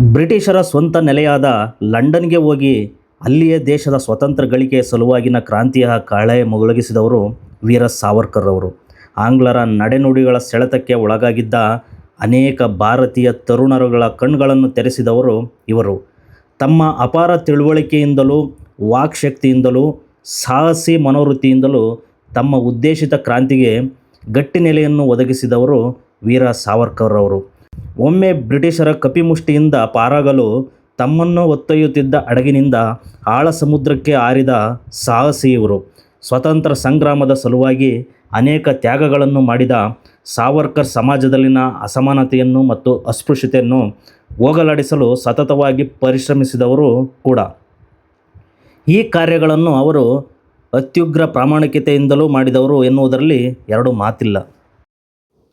ಬ್ರಿಟಿಷರ ಸ್ವಂತ ನೆಲೆಯಾದ ಲಂಡನ್ಗೆ ಹೋಗಿ ಅಲ್ಲಿಯೇ ದೇಶದ ಸ್ವತಂತ್ರ ಗಳಿಕೆಯ ಸಲುವಾಗಿನ ಕ್ರಾಂತಿಯ ಕಳೆ ಮೊಳಗಿಸಿದವರು ವೀರ ಸಾವರ್ಕರ್ ಅವರು ಆಂಗ್ಲರ ನಡೆನುಡಿಗಳ ಸೆಳೆತಕ್ಕೆ ಒಳಗಾಗಿದ್ದ ಅನೇಕ ಭಾರತೀಯ ತರುಣರುಗಳ ಕಣ್ಗಳನ್ನು ತೆರೆಸಿದವರು ಇವರು. ತಮ್ಮ ಅಪಾರ ತಿಳುವಳಿಕೆಯಿಂದಲೂ ವಾಕ್ಶಕ್ತಿಯಿಂದಲೂ ಸಾಹಸಿ ಮನೋವೃತ್ತಿಯಿಂದಲೂ ತಮ್ಮ ಉದ್ದೇಶಿತ ಕ್ರಾಂತಿಗೆ ಗಟ್ಟಿ ನೆಲೆಯನ್ನು ಒದಗಿಸಿದವರು ವೀರ ಸಾವರ್ಕರ್ ಅವರು ಒಮ್ಮೆ ಬ್ರಿಟಿಷರ ಕಪಿಮುಷ್ಟಿಯಿಂದ ಪಾರಾಗಲು ತಮ್ಮನ್ನು ಒತ್ತೊಯ್ಯುತ್ತಿದ್ದ ಹಡಗಿನಿಂದ ಆಳ ಸಮುದ್ರಕ್ಕೆ ಹಾರಿದ ಸಾಹಸಿ ಇವರು ಸ್ವತಂತ್ರ ಸಂಗ್ರಾಮದ ಸಲುವಾಗಿ ಅನೇಕ ತ್ಯಾಗಗಳನ್ನು ಮಾಡಿದ ಸಾವರ್ಕರ್ ಸಮಾಜದಲ್ಲಿನ ಅಸಮಾನತೆಯನ್ನು ಮತ್ತು ಅಸ್ಪೃಶ್ಯತೆಯನ್ನು ಹೋಗಲಾಡಿಸಲು ಸತತವಾಗಿ ಪರಿಶ್ರಮಿಸಿದವರು ಕೂಡ. ಈ ಕಾರ್ಯಗಳನ್ನು ಅವರು ಅತ್ಯುಗ್ರ ಪ್ರಾಮಾಣಿಕತೆಯಿಂದಲೂ ಮಾಡಿದವರು ಎನ್ನುವುದರಲ್ಲಿ ಎರಡು ಮಾತಿಲ್ಲ.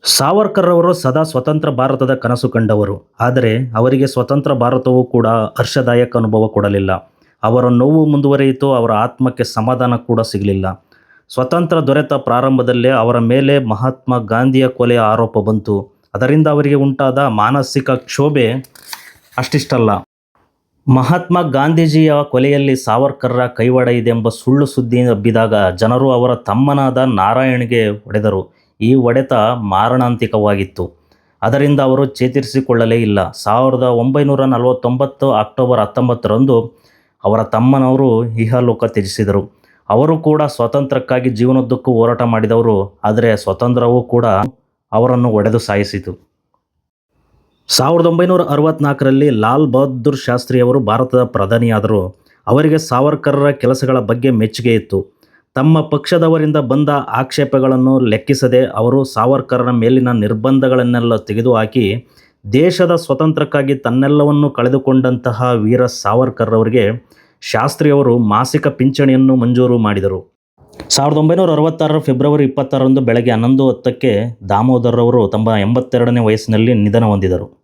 ಸಾವರ್ಕರ್ ಅವರು ಸದಾ ಸ್ವತಂತ್ರ ಭಾರತದ ಕನಸು ಕಂಡವರು. ಆದರೆ ಅವರಿಗೆ ಸ್ವತಂತ್ರ ಭಾರತವೂ ಕೂಡ ಹರ್ಷದಾಯಕ ಅನುಭವ ಕೊಡಲಿಲ್ಲ. ಅವರ ನೋವು ಮುಂದುವರಿಯಿತು, ಅವರ ಆತ್ಮಕ್ಕೆ ಸಮಾಧಾನ ಕೂಡ ಸಿಗಲಿಲ್ಲ. ಸ್ವತಂತ್ರ ದೊರೆತ ಪ್ರಾರಂಭದಲ್ಲೇ ಅವರ ಮೇಲೆ ಮಹಾತ್ಮ ಗಾಂಧಿಯ ಕೊಲೆಯ ಆರೋಪ ಬಂತು. ಅದರಿಂದ ಅವರಿಗೆ ಉಂಟಾದ ಮಾನಸಿಕ ಕ್ಷೋಭೆ ಅಷ್ಟಿಷ್ಟಲ್ಲ. ಮಹಾತ್ಮ ಗಾಂಧೀಜಿಯ ಕೊಲೆಯಲ್ಲಿ ಸಾವರ್ಕರ್ರ ಕೈವಾಡ ಇದೆ ಎಂಬ ಸುಳ್ಳು ಸುದ್ದಿ ಹಬ್ಬಿದಾಗ ಜನರು ಅವರ ತಮ್ಮನಾದ ನಾರಾಯಣ್ಗೆ ಹೊಡೆದರು. ಈ ಒಡೆತ ಮಾರಣಾಂತಿಕವಾಗಿತ್ತು. ಅದರಿಂದ ಅವರು ಚೇತರಿಸಿಕೊಳ್ಳಲೇ ಇಲ್ಲ. ಸಾವಿರದ ಒಂಬೈನೂರ ನಲವತ್ತೊಂಬತ್ತು ಅಕ್ಟೋಬರ್ ಹತ್ತೊಂಬತ್ತರಂದು ಅವರ ತಮ್ಮನವರು ಇಹಲೋಕ ತ್ಯಜಿಸಿದರು. ಅವರು ಕೂಡ ಸ್ವಾತಂತ್ರ್ಯಕ್ಕಾಗಿ ಜೀವನದ್ದಕ್ಕೂ ಹೋರಾಟ ಮಾಡಿದವರು, ಆದರೆ ಸ್ವತಂತ್ರವೂ ಕೂಡ ಅವರನ್ನು ಒಡೆದು ಸಾಯಿಸಿತು. ಸಾವಿರದ ಒಂಬೈನೂರ ಅರವತ್ನಾಲ್ಕರಲ್ಲಿ ಲಾಲ್ ಬಹದ್ದೂರ್ ಶಾಸ್ತ್ರಿಯವರು ಭಾರತದ ಪ್ರಧಾನಿಯಾದರು. ಅವರಿಗೆ ಸಾವರ್ಕರರ ಕೆಲಸಗಳ ಬಗ್ಗೆ ಮೆಚ್ಚುಗೆ ಇತ್ತು. ತಮ್ಮ ಪಕ್ಷದವರಿಂದ ಬಂದ ಆಕ್ಷೇಪಗಳನ್ನು ಲೆಕ್ಕಿಸದೆ ಅವರು ಸಾವರ್ಕರ್ರ ಮೇಲಿನ ನಿರ್ಬಂಧಗಳನ್ನೆಲ್ಲ ತೆಗೆದುಹಾಕಿ ದೇಶದ ಸ್ವತಂತ್ರಕ್ಕಾಗಿ ತನ್ನೆಲ್ಲವನ್ನು ಕಳೆದುಕೊಂಡಂತಹ ವೀರ ಸಾವರ್ಕರ್ ಅವರಿಗೆ ಶಾಸ್ತ್ರಿಯವರು ಮಾಸಿಕ ಪಿಂಚಣಿಯನ್ನು ಮಂಜೂರು ಮಾಡಿದರು. ಸಾವಿರದ ಒಂಬೈನೂರ ಅರವತ್ತಾರರ ಫೆಬ್ರವರಿ ಇಪ್ಪತ್ತಾರರಂದು ಬೆಳಗ್ಗೆ ಹನ್ನೊಂದು ಹತ್ತಕ್ಕೆ ದಾಮೋದರ್ರವರು ತಮ್ಮ ಎಂಬತ್ತೆರಡನೇ ವಯಸ್ಸಿನಲ್ಲಿ ನಿಧನ ಹೊಂದಿದರು.